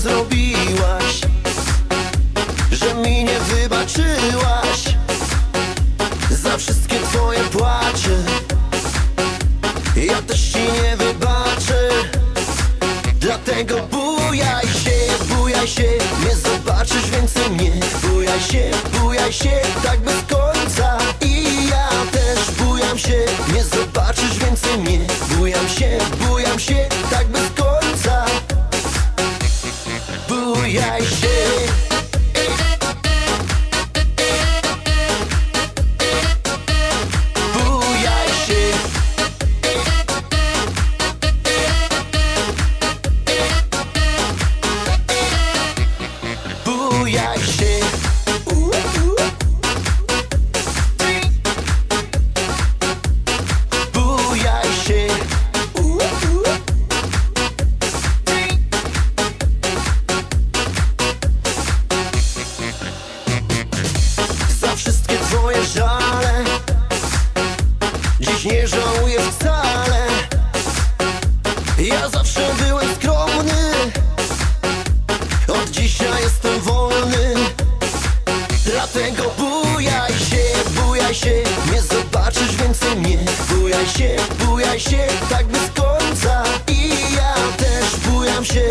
zrobiłaś Że mi nie wybaczyłaś. Za wszystkie twoje płacze Ja też ci nie wybaczę. Dlatego bujaj się, bujaj się Nie zobaczysz więcej mnie. Bujaj się, bujaj się Tak bez końca żałuję wcale. Ja zawsze byłem skromny. Od dzisiaj jestem wolny. Dlatego bujaj się, bujaj się. Nie zobaczysz więcej mnie. Bujaj się, bujaj się Tak bez końca. I ja też bujam się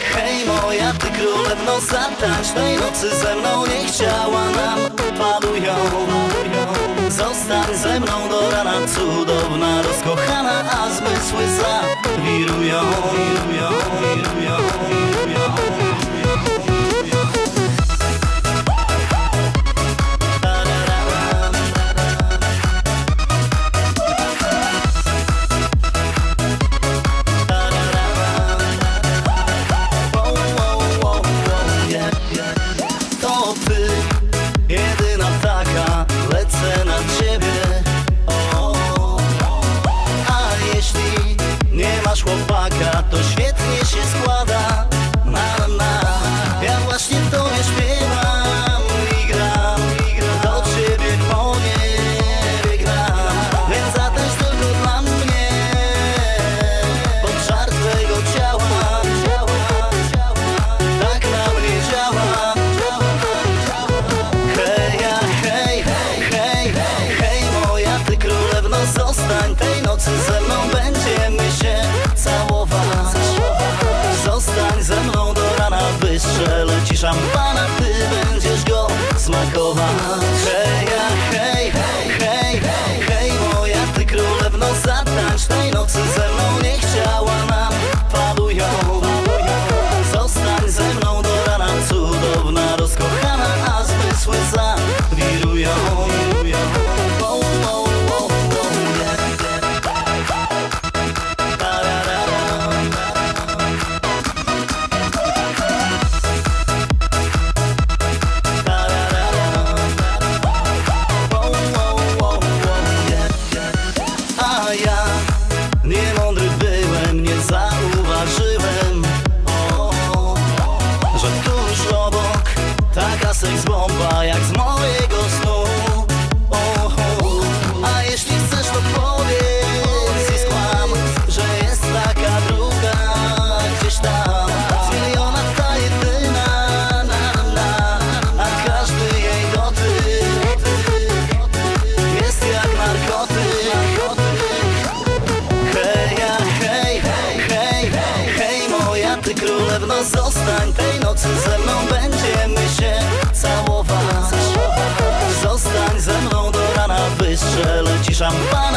hej moja ty królewno Zatańcz tej nocy ze mną Nie chciała nam palują Zostań ze mną do rana Cudowna, rozkochana A zmysły zawirują Zostań tej nocy ze mną, będziemy się całować. Zostań ze mną do rana, wystrzelę ci szampana Ty będziesz go smakować. Hej, hej, hej, hej, hej, moja ty królewno Zatańcz tej nocy ze ty królewno zostań Tej nocy ze mną będziemy się całować. Zostań ze mną do rana, wystrzelę ci szampana.